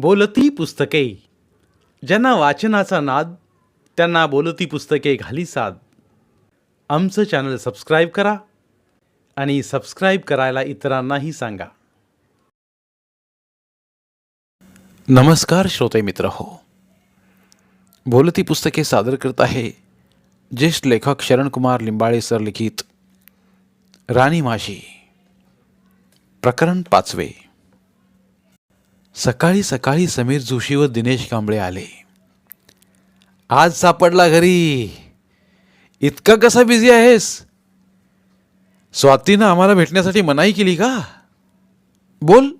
बोलती पुस्तके. ज्यांना वाचनाचा नाद त्यांना बोलती पुस्तके घाली साद. आमचं चॅनल सबस्क्राईब करा आणि सबस्क्राईब करायला इतरांनाही सांगा. नमस्कार श्रोते मित्र हो. बोलती पुस्तके सादर करत आहे ज्येष्ठ लेखक शरणकुमार लिंबाळे सर लिखित. राणी माशी. प्रकरण पाचवे. सकाळी सकाळी समीर जोशी व दिनेश कांबळे आले. आज सापडला घरी. इतका कसा बिझी आहेस? स्वातीनं आम्हाला भेटण्यासाठी मनाई केली का? बोल.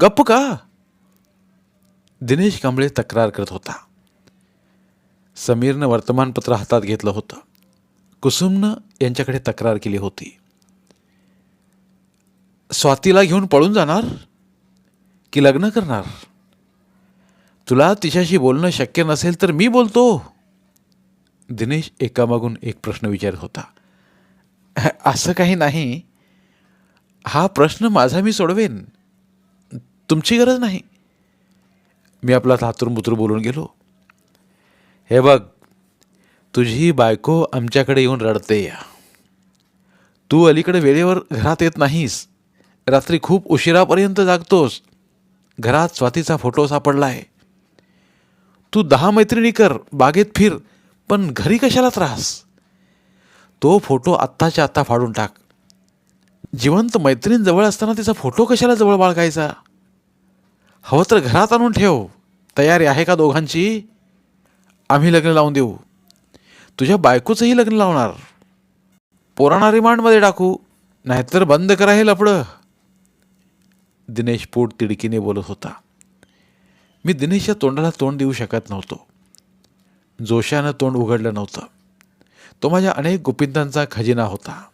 गप्प का? दिनेश कांबळे तक्रार करत होता. समीरनं वर्तमानपत्र हातात घेतलं होतं. कुसुमनं यांच्याकडे तक्रार केली होती. स्वातीला घेऊन पळून जाणार? की लग्न करणार? तुला तिच्याशी बोलणं शक्य नसेल तर मी बोलतो. दिनेश एकामागून एक प्रश्न विचारत होता. असं काही नाही. हा प्रश्न माझा मी सोडवेन. तुमची गरज नाही. मी आपला थातूरमुतूर बोलून गेलो. हे बघ तुझी बायको आमच्याकडे येऊन रडते तू अलीकडे वेळेवर घरात येत नाहीस. रात्री खूप उशिरापर्यंत जागतोस. घरात स्वातीचा फोटो सापडला आहे तू दहा मैत्रिणी कर बागेत फिर पण घरी कशाला त्रास? तो फोटो आत्ताच्या आत्ता फाडून टाक. जिवंत मैत्रीण जवळ असताना तिचा फोटो कशाला जवळ बाळगायचा? हवं तर घरात आणून ठेव. तयारी आहे का दोघांची? आम्ही लग्न लावून देऊ. तुझ्या बायकोचंही लग्न लावणार. पोराणा रिमांडमध्ये टाकू नाहीतर बंद करा हे लपडं दिनेश पोट तिडकीने बोलत होता. मी दिनेशच्या तोंडाला तोंड देऊ शकत नव्हतो. जोशानं तोंड उघडलं नव्हतं. तो माझ्या अनेक गोपिंदांचा खजिना होता.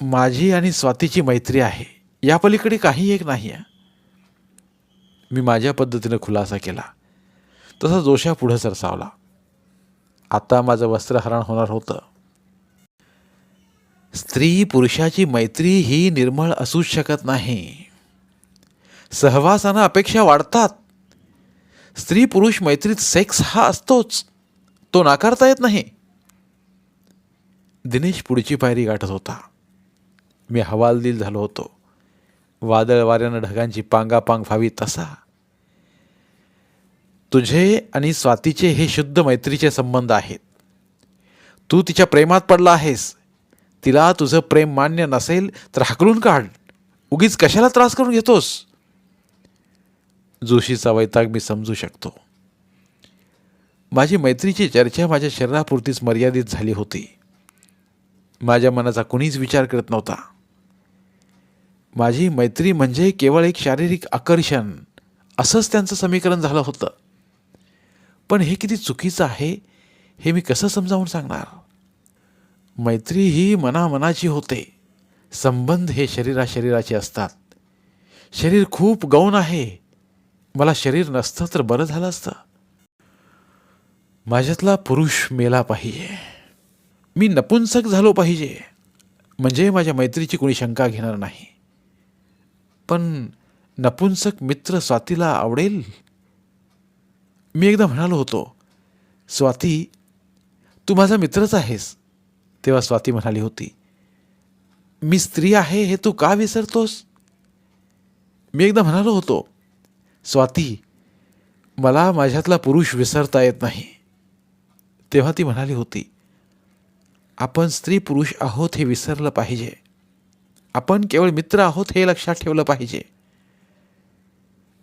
माझी आणि स्वातीची मैत्री आहे. या पलीकडे काही एक नाही आहे मी माझ्या पद्धतीनं खुलासा केला. तसा जोशा पुढं सरसावला. आता माझं वस्त्रहरण होणार होतं. स्त्री पुरुषाची मैत्री ही निर्मळ असूच शकत नाही. सहवासानं अपेक्षा वाढतात. स्त्री पुरुष मैत्रीत सेक्स हा असतोच. तो नाकारता येत नाही. दिनेश पुढची पायरी गाठत होता. मी हवालदिल झालो होतो. वादळ वाऱ्यानं ढगांची पांगापांग व्हावी तसा. तुझे आणि स्वातीचे हे शुद्ध मैत्रीचे संबंध आहेत. तू तिच्या प्रेमात पडला आहेस. तिला तुझं प्रेम मान्य नसेल तर हाकलून काढ. उगीच कशाला त्रास करून घेतोस? जोशीचा वैताग मी समजू शकतो. माझी मैत्रीची चर्चा माझ्या शरीरापुरतीच मर्यादित झाली होती. माझ्या मनाचा कुणीच विचार करत नव्हता. माझी मैत्री म्हणजे केवळ एक शारीरिक आकर्षण. असंच त्यांचं समीकरण झालं होतं. पण हे किती चुकीचं आहे हे मी कसं समजावून सांगणार? मैत्री ही मनामनाची होते. संबंध हे शरीरा शरीराचे असतात. शरीर खूप गौण आहे. मला शरीर नसतं तर बरं झालं असतं. माझ्यातला पुरुष मेला पाहिजे. मी नपुंसक झालो पाहिजे. म्हणजे माझ्या मैत्रीची कोणी शंका घेणार नाही. पण नपुंसक मित्र स्वातीला आवडेल? मी एकदा म्हणालो होतो स्वाती तू माझा मित्रच आहेस. तेव्हा स्वाती म्हणाली होती मी स्त्री आहे हे तू का विसरतोस? मी एकदा म्हणालो होतो स्वाती मला माझ्यातला पुरुष विसरता येत नाही. तेव्हा ती म्हणाली होती आपण स्त्री पुरुष आहोत हे विसरलं पाहिजे. आपण केवळ मित्र आहोत हे लक्षात ठेवलं पाहिजे.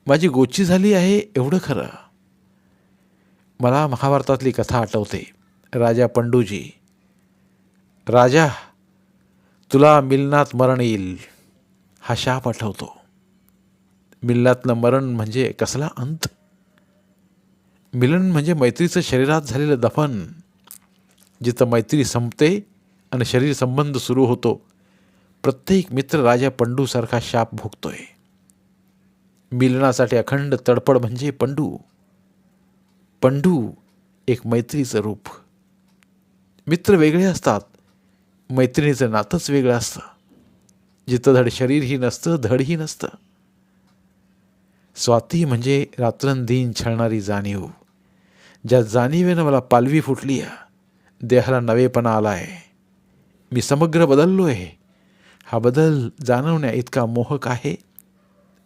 माझी गोची झाली आहे एवढं खरं. मला महाभारतातली कथा आठवते. राजा पंडूजी राजा तुला मिलनात मरण येईल हा शाप आठवतो. मिलनातलं मरण म्हणजे कसला अंत? मिलन म्हणजे मैत्रीचं शरीरात झालेलं दफन जिथं मैत्री संपते आणि शरीर संबंध सुरू होतो. प्रत्येक मित्र राजा पंडूसारखा शाप भोगतोय. मिलनासाठी अखंड तडपड म्हणजे पंडू. पंडू एक मैत्रीचं रूप. मित्र वेगळे असतात मैत्रिणीचं नातंच वेगळं असतं. जिथं धड शरीरही नसतं धडही नसतं. स्वाती म्हणजे रात्रंदिन छळणारी जाणीव. ज्या जाणीवेनं मला पालवी फुटली आहे देहाला नवेपणा आला आहे मी समग्र बदललो आहे हा बदल जाणवण्या इतका मोहक आहे.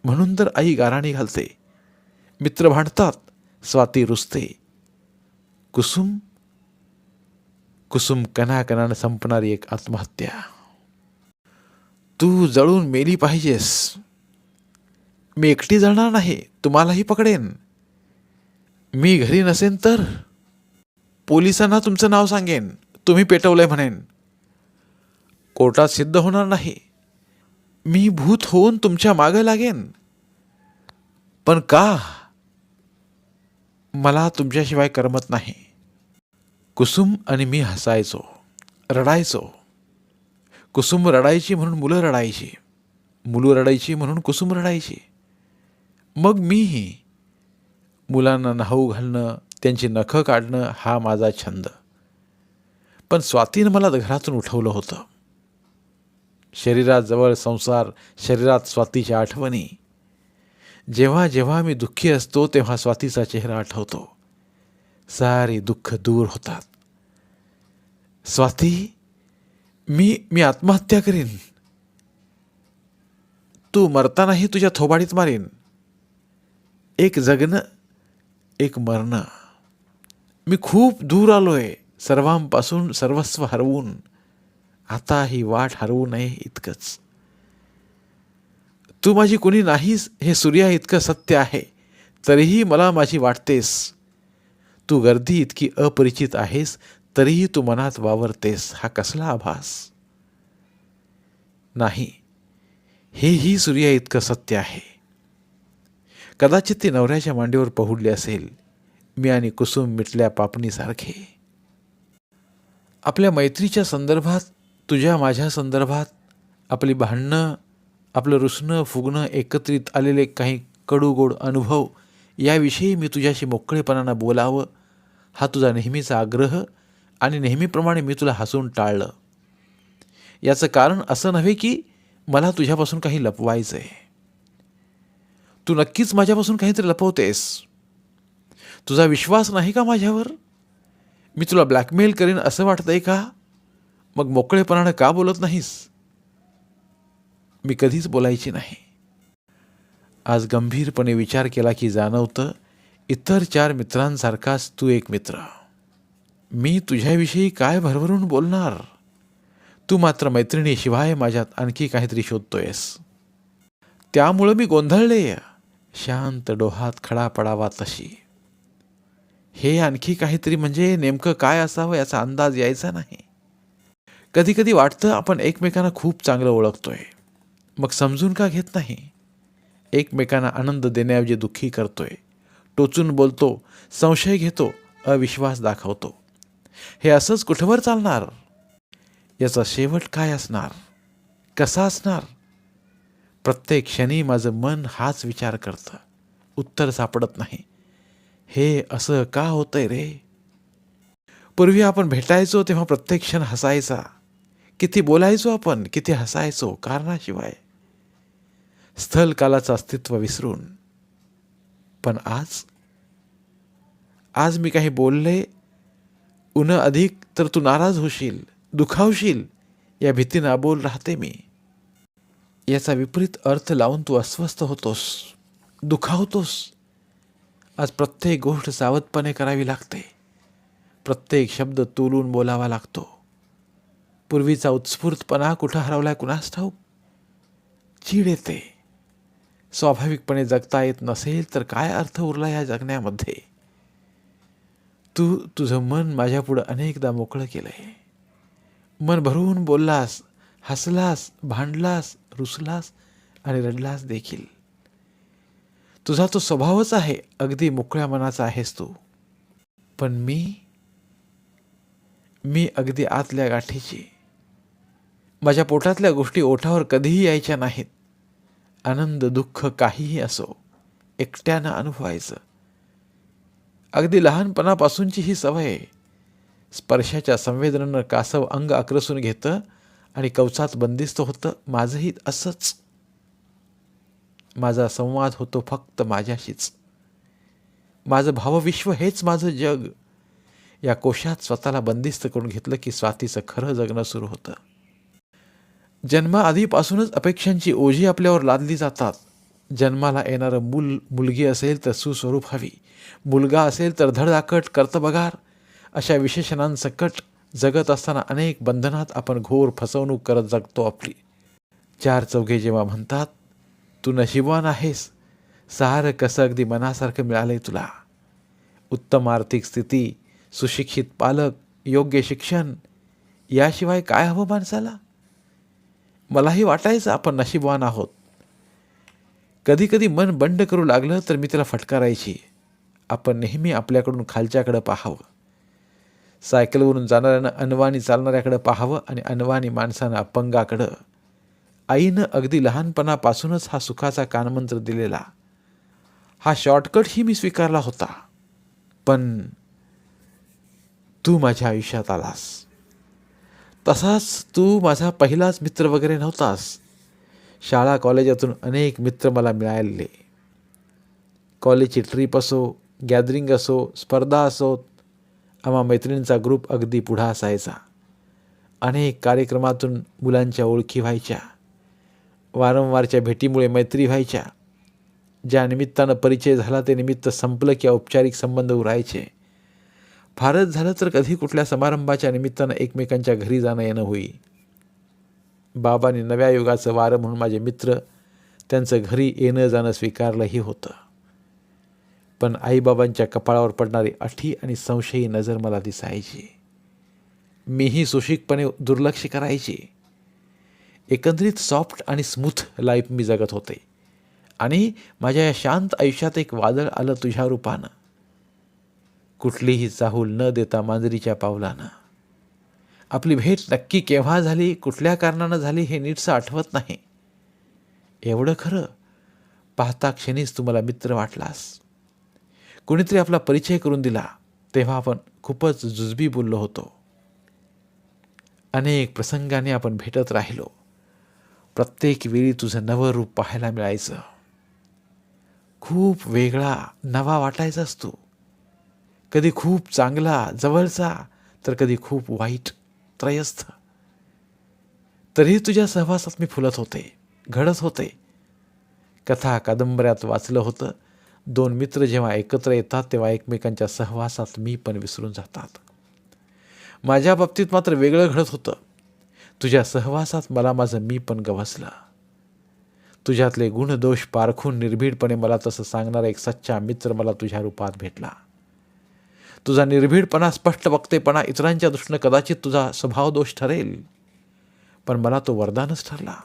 म्हणून तर आई गाराणी घालते. मित्र भांडतात स्वाती रुसते. कुसुम कुसुम कणाकणानं संपणारी एक आत्महत्या. तू जळून मेली पाहिजेस. मी एकटी जळणार नाही तुम्हालाही पकडेन. मी घरी नसेन तर पोलिसांना तुमचं नाव सांगेन तुम्ही पेटवलंय म्हणेन. कोर्टात सिद्ध होणार नाही. मी भूत होऊन तुमच्या मागं लागेन. पण का? मला तुमच्याशिवाय करमत नाही. कुसुम आणि मी हसायचो रडायचो. कुसुम रडायची म्हणून मुलं रडायची मुलं रडायची म्हणून कुसुम रडायची. मग मीही मुलांना न्हाऊ घालणं त्यांची नखं काढणं हा माझा छंद. पण स्वातीनं मला घरातून उठवलं होतं. शरीराजवळ संसार शरीरात स्वातीच्या आठवणी. जेव्हा जेव्हा मी दुःखी असतो तेव्हा स्वातीचा चेहरा आठवतो. सारी दुःख दूर होतात. स्वाती मी मी आत्महत्या करीन. तू मरतानाही तुझ्या थोबाडीत मारीन. एक जगणं एक मरणं. मी खूप दूर आलोय सर्वांपासून सर्वस्व हरवून. आता ही वाट हरवू नये इतकंच. तू माझी कोणी नाहीस हे सूर्या इतकं सत्य आहे तरीही मला माझी वाटतेस. तू गर्दी इतकी अपरिचित आहेस तरीही तू मनात वावरतेस हा कसला आभास? नाही हेही सूर्या इतकं सत्य आहे. कदाचित ती नवऱ्याच्या मांडीवर पहुडली असेल मी आणि कुसुम मिटल्या पापणीसारखे. आपल्या मैत्रीच्या संदर्भात तुझ्या माझ्या संदर्भात आपली भांडणं आपलं रुसणं फुगणं एकत्रित आलेले काही कडूगोड अनुभव याविषयी मी तुझ्याशी मोकळेपणानं बोलावं हा तुझा नेहमीचा आग्रह आणि नेहमीप्रमाणे मी तुला हसून टाळलं. याचं कारण असं नव्हे की मला तुझ्यापासून काही लपवायचं आहे तू नक्कीच माझ्यापासून काहीतरी लपवतेस. तुझा विश्वास नाही का माझ्यावर? मी तुला ब्लॅकमेल करेन असं वाटतंय का? मग मोकळेपणानं का बोलत नाहीस? मी कधीच बोलायची नाही. आज गंभीरपणे विचार केला की जाणवतं इतर चार मित्रांसारखाच तू एक मित्र. मी तुझ्याविषयी काय भरभरून बोलणार? तू मात्र मैत्रिणीशिवाय माझ्यात आणखी काहीतरी शोधतोयस. त्यामुळं मी गोंधळले शांत डोहात खडा पडावा तशी. हे आणखी काहीतरी म्हणजे नेमकं काय असावं याचा अंदाज यायचा नाही. कधी कधी वाटतं आपण एकमेकांना खूप चांगलं ओळखतोय. मग समजून का घेत नाही? एकमेकांना आनंद देण्याऐवजी दुःखी करतोय. टोचून बोलतो संशय घेतो अविश्वास दाखवतो. हे असंच कुठवर चालणार? याचा शेवट काय असणार? कसा असणार? प्रत्येक क्षणी माझं मन हाच विचार करतं. उत्तर सापडत नाही. हे असं का होतंय रे? पूर्वी आपण भेटायचो तेव्हा प्रत्येक क्षण हसायचा. किती बोलायचो आपण किती हसायचो कारणाशिवाय. स्थल कालाचं अस्तित्व विसरून. पण आज? आज मी काही बोलले पुन्हा अधिक तर तू नाराज होशील दुखावशील या भीतीनं अबोल राहते मी. याचा विपरीत अर्थ लावून तू अस्वस्थ होतोस दुखावतोस. आज प्रत्येक गोष्ट सावधपणे करावी लागते. प्रत्येक शब्द तोलून बोलावा लागतो. पूर्वीचा उत्स्फूर्तपणा कुठं हरवलाय कुणास ठाऊक? चीड येते. स्वाभाविकपणे जगता येत नसेल तर काय अर्थ उरला या जगण्यामध्ये? तू तुझं मन माझ्यापुढं अनेकदा मोकळं केलंय. मन भरून बोललास हसलास भांडलास रुसलास आणि रडलास देखील. तुझा तो स्वभावच आहे अगदी मोकळ्या मनाचा आहेस तू. पण मी मी अगदी आतल्या गाठीची. माझ्या पोटातल्या गोष्टी ओठावर कधीही यायच्या नाहीत. आनंद दुःख काहीही असो एकट्यानं अनुभवायचं. अगदी लहानपणापासूनची ही सवय स्पर्शाच्या संवेदनानं कासव अंग आक्रसून घेतं आणि कवचात बंदिस्त होतं. माझंही असंच. माझा संवाद होतो फक्त माझ्याशीच. माझं भावविश्व हेच माझं जग. या कोशात स्वतःला बंदिस्त करून घेतलं की स्वातीचं खरं जगणं सुरू होतं. जन्माआधीपासूनच अपेक्षांची ओझी आपल्यावर लादली जातात. जन्माला येणारं मूल मुलगी असेल तर सुस्वरूप हवी. मुलगा असेल तर धडधाकट कर्तबगार. अशा विशेषणांसकट जगत असताना अनेक बंधनात आपण घोर फसवणूक करत जगतो आपली. चार चौघे जेव्हा म्हणतात तू नशिबवान आहेस. सारं कसं अगदी मनासारखं मिळालं आहे तुला. उत्तम आर्थिक स्थिती सुशिक्षित पालक योग्य शिक्षण. याशिवाय काय हवं माणसाला? मलाही वाटायचं आपण नशीबवान आहोत. कधी कधी मन बंड करू लागलं तर मी त्याला फटकारायची. आपण नेहमी आपल्याकडून खालच्याकडं पाहावं. सायकलवरून जाणाऱ्यानं अनवाणी चालणाऱ्याकडं पाहावं आणि अनवाणी माणसानं अपंगाकडं. आईनं अगदी लहानपणापासूनच हा सुखाचा कानमंत्र दिलेला. हा शॉर्टकटही मी स्वीकारला होता. पण तू माझ्या आयुष्यात आलास. तसाच तू माझा पहिलाच मित्र वगैरे नव्हतास. शाळा कॉलेजातून अनेक मित्र मला मिळाले. कॉलेजची ट्रीप असो गॅदरिंग असो स्पर्धा असोत आम्हा मैत्रिणींचा ग्रुप अगदी पुढा असायचा. अनेक कार्यक्रमातून मुलांच्या ओळखी व्हायच्या. वारंवारच्या भेटीमुळे मैत्री व्हायच्या. ज्या निमित्तानं परिचय झाला ते निमित्त संपलं की औपचारिक संबंध उरायचे. फारच झालं तर कधी कुठल्या समारंभाच्या निमित्तानं एकमेकांच्या घरी जाणं येणं होई. बाबांनी नव्या युगाचं वारं म्हणून माझे मित्र त्यांचं घरी येणं जाणं स्वीकारलंही होतं. पण आईबाबांच्या कपाळावर पडणारी अठी आणि संशयी नजर मला दिसायची. मीही सुशिकपणे दुर्लक्ष करायची. एकंदरीत सॉफ्ट आणि स्मूथ लाईफ मी जगत होते. आणि माझ्या या शांत आयुष्यात एक वादळ आलं तुझ्या रूपानं. कुठलीही चाहूल न देता मांजरीच्या पावलानं. आपली भेट नक्की केव्हा झाली कुठल्या कारणानं झाली हे नीटसं आठवत नाही. एवढं खरं पाहता क्षणीच तुम्हाला मित्र वाटलास. कोणीतरी आपला परिचय करून दिला तेव्हा आपण खूपच जुजबी बोललो होतो. अनेक प्रसंगाने आपण भेटत राहिलो. प्रत्येक वेळी तुझं नवं रूप पाहायला मिळायचं. खूप वेगळा नवा वाटायचाच तू कधी खूप चांगला जवळचा तर कधी खूप वाईट. त्रयस्थ. तरीही तुझ्या सहवासात मी फुलत होते घडत होते. कथा कादंबऱ्यात वाचलं होतं. दोन मित्र जेव्हा एकत्र येतात तेव्हा एकमेकांच्या सहवासात मी पण विसरून जातात. माझ्या बाबतीत मात्र वेगळं घडत होतं. तुझ्या सहवासात मला माझं मी पण गवसलं. तुझ्यातले गुणदोष पारखून निर्भीडपणे मला तसं सांगणारा एक सच्चा मित्र मला तुझ्या रूपात भेटला. तुझा निर्भीडपणा स्पष्ट वक्तेपणा इतरांच्या दृष्टीनं कदाचित तुझा स्वभाव दोष ठरेल. पण मला तो वरदानच ठरला.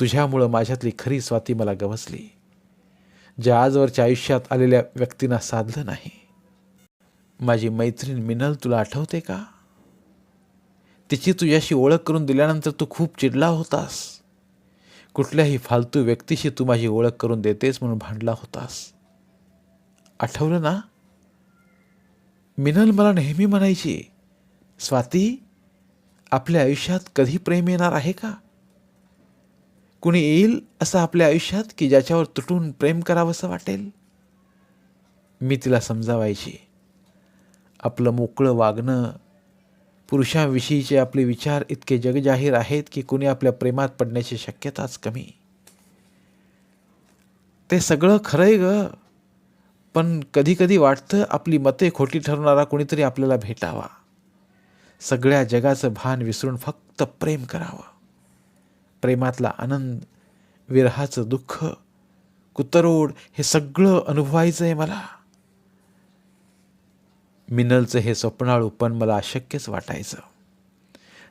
तुझ्यामुळं माझ्यातली खरी स्वाती मला गवसली ज्या आजवरच्या आयुष्यात आलेल्या व्यक्तींना साधलं नाही. माझी मैत्रीण मिनल तुला आठवते का? तिची तुझ्याशी ओळख करून दिल्यानंतर तू खूप चिडला होतास. कुठल्याही फालतू व्यक्तीशी तू माझी ओळख करून देतेस म्हणून भांडला होतास. आठवलं ना? मिनल मला नेहमी म्हणायची स्वाती आपल्या आयुष्यात कधी प्रेम येणार आहे का? कुणी येईल असं आपल्या आयुष्यात की ज्याच्यावर तुटून प्रेम करावंसं वाटेल? मी तिला समजावायची. आपलं मोकळं वागणं पुरुषांविषयीचे आपले विचार इतके जगजाहीर आहेत की कुणी आपल्या प्रेमात पडण्याची शक्यताच कमी. ते सगळं खरंय ग. पण कधीकधी वाटतं आपली मते खोटी ठरवणारा कोणीतरी आपल्याला भेटावा. सगळ्या जगाचं भान विसरून फक्त प्रेम करावं. प्रेमातला आनंद विरहाचं दुःख कुतरोड हे सगळं अनुभवायचं आहे मला. मिनलचं हे स्वप्नाळू पण मला अशक्यच वाटायचं.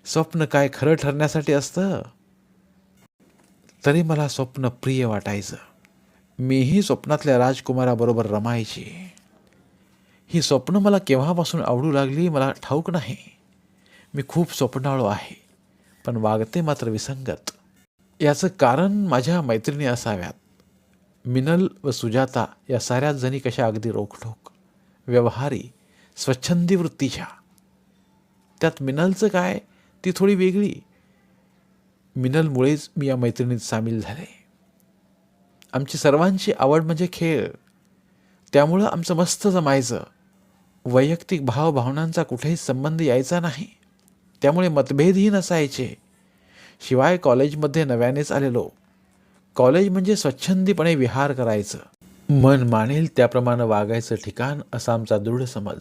स्वप्न काय खरं ठरण्यासाठी असतं तरी मला स्वप्न प्रिय वाटायचं. मीही स्वप्नातल्या राजकुमाराबरोबर रमायची. ही स्वप्न मला केव्हापासून आवडू लागली मला ठाऊक नाही. मी खूप स्वप्नाळू आहे पण वागते मात्र विसंगत. याचं कारण माझ्या मैत्रिणी असाव्यात. मिनल व सुजाता या साऱ्याच जणी कशा अगदी रोखठोक व्यवहारी स्वच्छंदी वृत्तीच्या. त्यात मिनलचं काय? ती थोडी वेगळी. मिनलमुळेच मी या मैत्रिणीत सामील झाले. आमची सर्वांची आवड म्हणजे खेळ. त्यामुळं आमचं मस्त जमायचं. वैयक्तिक भावभावनांचा कुठेही संबंध यायचा नाही. त्यामुळे मतभेदही नसायचे. शिवाय कॉलेजमध्ये नव्यानेच आलेलो. कॉलेज म्हणजे स्वच्छंदीपणे विहार करायचं. मन मानेल त्याप्रमाणे वागायचं ठिकाण असा आमचा दृढ समज.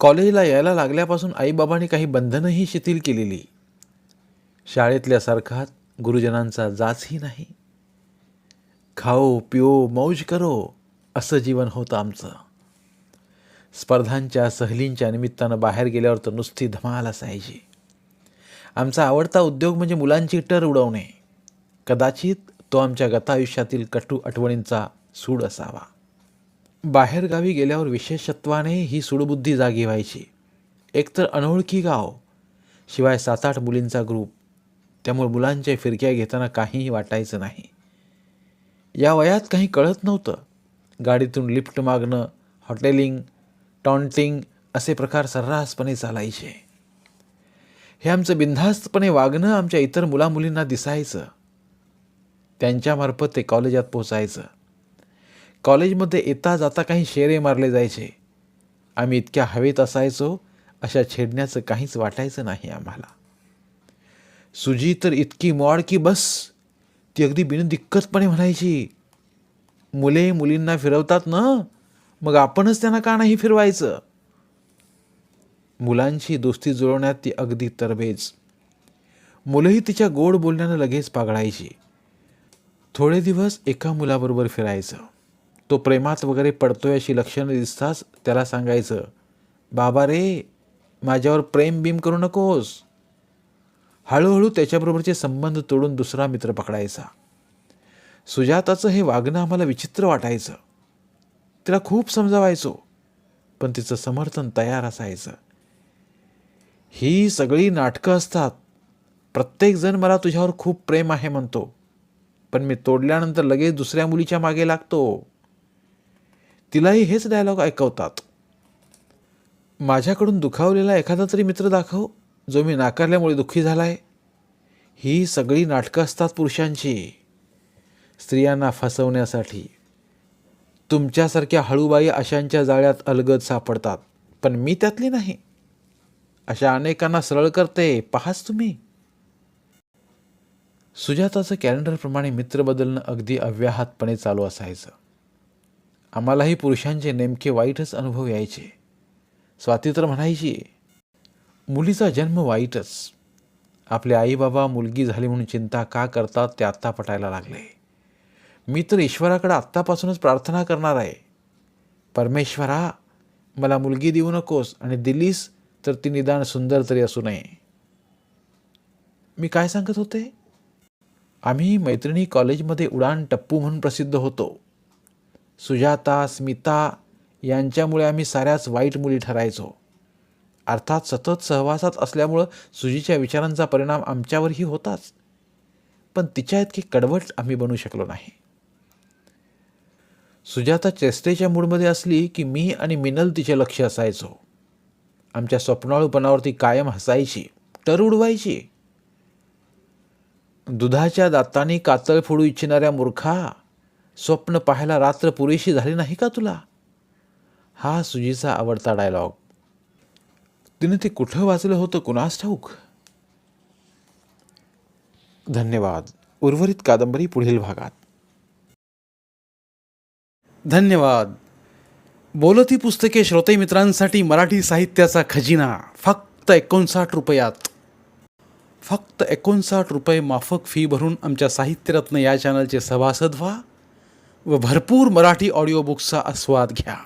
कॉलेजला यायला लागल्यापासून आईबाबांनी काही बंधनंही शिथिल केलेली. शाळेतल्यासारखा गुरुजनांचा जाचही नाही. खाओ पिओ मौज करो असं जीवन होतं आमचं. स्पर्धांच्या सहलींच्या निमित्तानं बाहेर गेल्यावर तर नुसती धमाल असायची. आमचा आवडता उद्योग म्हणजे मुलांची टर उडवणे. कदाचित तो आमच्या गतायुष्यातील कटू आठवणींचा सूड असावा. बाहेरगावी गेल्यावर विशेषत्वाने ही सूडबुद्धी जागी व्हायची. एकतर अनोळखी गाव शिवाय सात आठ मुलींचा ग्रुप. त्यामुळे मुलांच्या फिरक्या घेताना काहीही वाटायचं नाही. या वयात काही कळत नव्हतं. गाडीतून लिफ्ट मागणं हॉटेलिंग टॉन्टिंग असे प्रकार सर्रासपणे चालायचे. हे आमचं बिनधास्तपणे वागणं आमच्या इतर मुलामुलींना दिसायचं. त्यांच्यामार्फत ते कॉलेजात पोचायचं कॉलेजमध्ये येता जाता काही शेरे मारले जायचे. आम्ही इतक्या हवेत असायचो अशा छेडण्याचं काहीच वाटायचं नाही आम्हाला. सुजी तर इतकी मॉड की बस ती अगदी बिनदिक्कतपणे म्हणायची मुले मुलींना फिरवतात ना मग आपणच त्यांना का नाही फिरवायचं? मुलांची दोस्ती जुळवण्यात ती अगदी तरबेज. मुलंही तिच्या गोड बोलण्यानं लगेच पागळायची. थोडे दिवस एका मुलाबरोबर फिरायचं. तो प्रेमात वगैरे पडतोय अशी लक्षणं दिसताच त्याला सांगायचं बाबा रे माझ्यावर प्रेम बीम करू नकोस. हळूहळू त्याच्याबरोबरचे संबंध तोडून दुसरा मित्र पकडायचा. सुजाताचं हे वागणं आम्हाला विचित्र वाटायचं. तिला खूप समजावायचो पण तिचं समर्थन तयार असायचं. ही सगळी नाटकं असतात. प्रत्येकजण मला तुझ्यावर खूप प्रेम आहे म्हणतो पण मी तोडल्यानंतर लगेच दुसऱ्या मुलीच्या मागे लागतो. तिलाही हेच डायलॉग ऐकवतात. माझ्याकडून दुखावलेला एखादा तरी मित्र दाखव. जो मी नाकारल्यामुळे दुःखी झालाय ही सगळी नाटकं असतात पुरुषांची. स्त्रियांना फसवण्यासाठी. तुमच्यासारख्या हळूबाई अशांच्या जाळ्यात अलगद सापडतात पण मी त्यातली नाही. अशा अनेकांना सरळ करते पहाच तुम्ही. सुजाताचं कॅलेंडरप्रमाणे मित्र बदलणं अगदी अव्याहतपणे चालू असायचं. आम्हालाही पुरुषांचे नेमके वाईटच अनुभव यायचे. स्वाती तर म्हणायची मुलीचा जन्म वाईटच. आपले आईबाबा मुलगी झाली म्हणून चिंता का करतात ते आत्ता पटायला लागले. मी तर ईश्वराकडे आत्तापासूनच प्रार्थना करणार आहे. परमेश्वरा मला मुलगी देऊ नकोस आणि दिलीस तर ती निदान सुंदर तरी असू नये. मी काय सांगत होते? आम्ही मैत्रिणी कॉलेजमध्ये उडान टप्पू म्हणून प्रसिद्ध होतो. सुजाता स्मिता यांच्यामुळे आम्ही साऱ्याच वाईट मुली ठरायचो. अर्थात सतत सहवासात असल्यामुळं सुजीच्या विचारांचा परिणाम आमच्यावरही होताच. पण तिच्या इतकी कडवट आम्ही बनू शकलो नाही. सुजाता चेष्टेच्या मूडमध्ये असली की मी आणि मिनल तिचे लक्ष असायचो. आमच्या स्वप्नाळूपणावरती कायम हसायची टर उडवायची. दुधाच्या दातांनी कातळ फोडू इच्छिणाऱ्या मूर्खा स्वप्न पाहायला रात्र पुरेशी झाली नाही का तुला? हा सुजीचा आवडता डायलॉग. तिने ते कुठं वाचलं होतं? कुणास ठाऊक? धन्यवाद. उर्वरित कादंबरी पुढील भागात. धन्यवाद. बोलती पुस्तके श्रोते मित्रांसाठी मराठी साहित्याचा खजिना. फक्त एकोणसाठ रुपयात. फक्त एकोणसाठ रुपये माफक फी भरून आमच्या साहित्यरत्न या चॅनलचे सभासद व्हा व भरपूर मराठी ऑडिओ बुक्सचा आस्वाद घ्या.